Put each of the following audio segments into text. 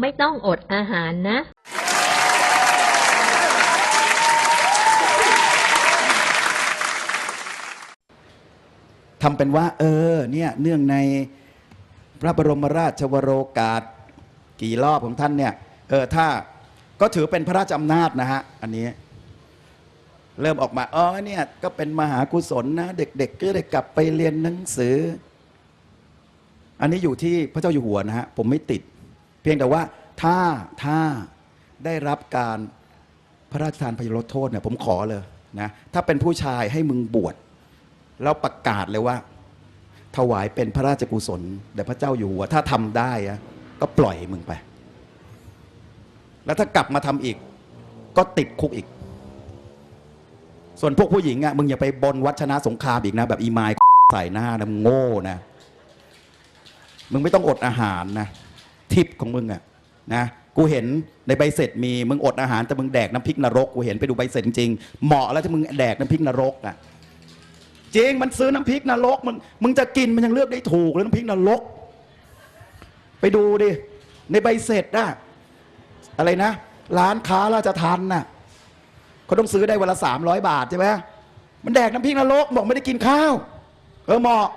ไม่ต้องอดอาหารนะ ทำเป็นว่า เออ เนี่ย เนื่องในพระบรมราชวโรกาส กี่รอบของท่านเนี่ย เออ ถ้าก็ถือเป็นพระราชอำนาจนะฮะ อันนี้ เริ่มออกมา อ๋อ เนี่ย ก็เป็นมหากุศลนะ เด็กๆก็ได้กลับไปเรียนหนังสือ อันนี้อยู่ที่พระเจ้าอยู่หัวนะฮะ ผมไม่ติด เพียงแต่ว่าถ้าถ้าได้รับการพระราชทานพยลดโทษเนี่ยผมขอเลยนะถ้าเป็นผู้ชายให้มึงบวชแล้วประกาศเลยว่า ถวายเป็นพระราชกุศลแด่พระเจ้าอยู่หัวถ้าทำได้อะก็ปล่อยมึงไป แล้วถ้ากลับมาทำอีก ก็ติดคุกอีก ส่วนพวกผู้หญิงอะมึงอย่าไปบนวัชนะสงครามอีกนะ แบบอีมายใส่หน้านะมึงโง่นะ มึงไม่ต้องอดอาหารนะ ทิปของมึงอะนะกูเห็นในใบเสร็จมีมึงอดอาหารแต่มึงแดกน้ำพริกนรกกูเห็นไปดูใบเสร็จจริงเหมาะแล้วที่มึงแดกน้ำพริกนรกอะจริงมันซื้อน้ำพริกนรกมึงมึงจะกินมันยังเลือกได้ถูกเลยน้ำพริกนรก ไปดูดิในใบเสร็จอะอะไรนะ ร้านค้าราชทันน่ะเขาต้องซื้อได้วันละสามร้อยบาทใช่ไหมมันแดกน้ำพริกนรกบอกไม่ได้กินข้าว เออเหมาะ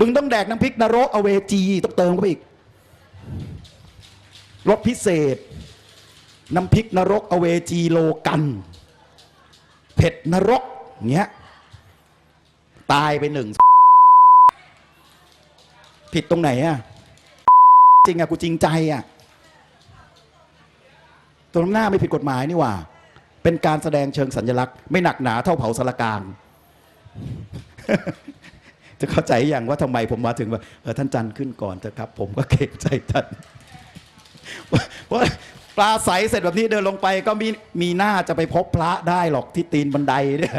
มึงต้องแดกน้ำพริกนรกเอาเวจีต้องเติมเข้าไปอีก รสพิเศษ น้ำพริกนรกอเวจีโลกัน เผ็ดนรกเงี้ย ตายไปหนึ่ง ผิดตรงไหนอะจริงอะกูจริงใจอะตรงหน้าไม่ผิดกฎหมายนี่หว่า เป็นการแสดงเชิงสัญลักษณ์ ไม่หนักหนาเท่าเผาสารกลางจะเข้าใจอย่างว่าทำไมผมมาถึงว่าเออท่านจันทร์ขึ้นก่อนเถอะครับ ผมก็เกรงใจท่าน เพราปลาใสเสร็จแบบนี้เดินลงไปก็มีมีหน้าจะไปพบพระได้หรอกที่ตีนบันไดเนี่ย